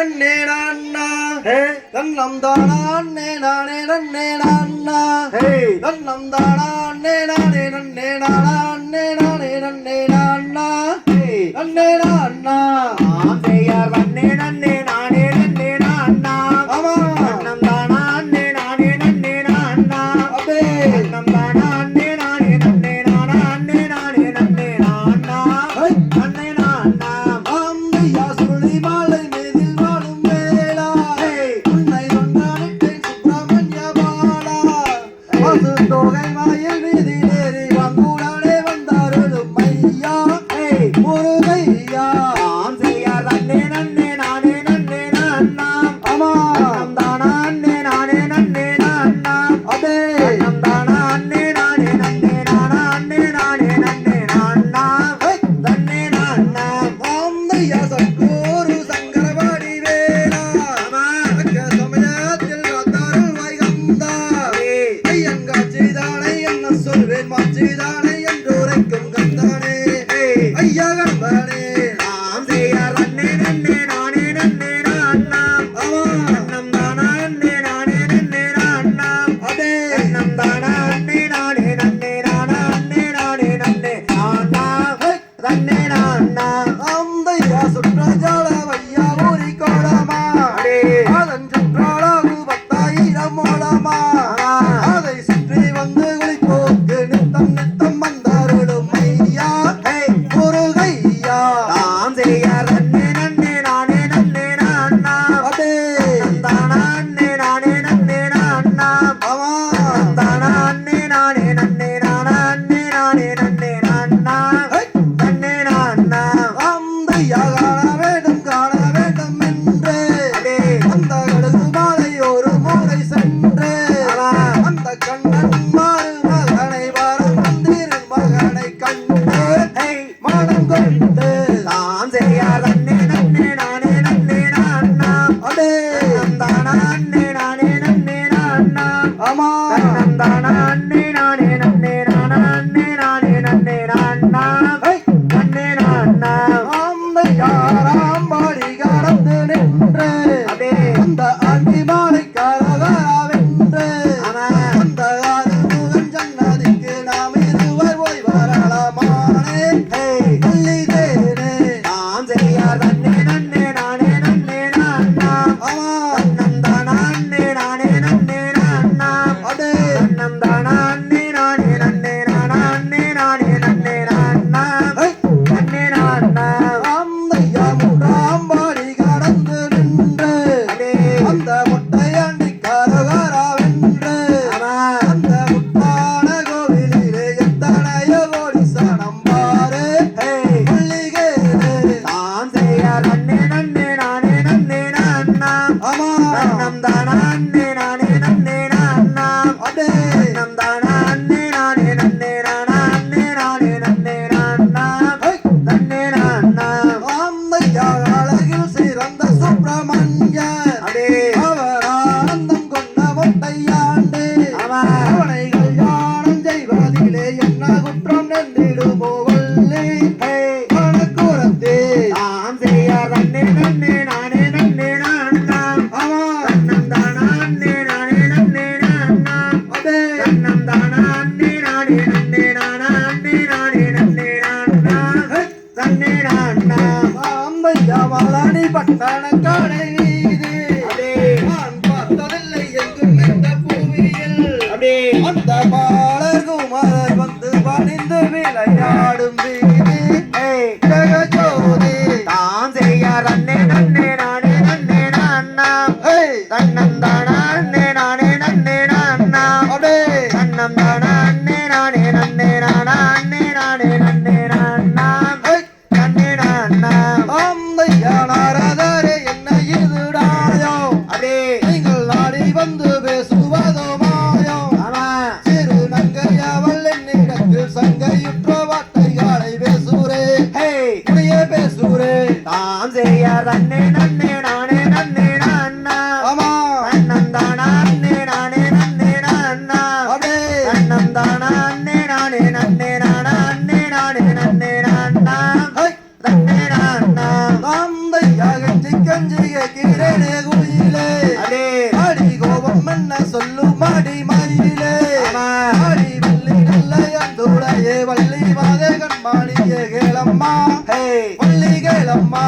நன்னே நான்னா. தன்னம் தானா அண்ணே நானே நன்னே நான்னா. தன்னம் தானா அண்ணே நானே நன்னே நானா. அண்ணே நானே நன்னே. ஐயா காண வேண்டும் காண வேண்டும் என்று அந்த கடல் மாலை ஒரு மூலை சென்று. அந்த கண்ணன் மாறு மகனை வாரம் வந்தீர் மகனை கண்டு. மாடங்கொண்டு மலாடி பட்டணக்காடு மானே குயிலே ஆடி கோபம் என்ன சொல்லு மாடி மயிலே ஆடி வெள்ளி நல்ல அந்தோடையே வள்ளி மாதே கண்மாணியே கேளம்மா. வள்ளி கேளம்மா.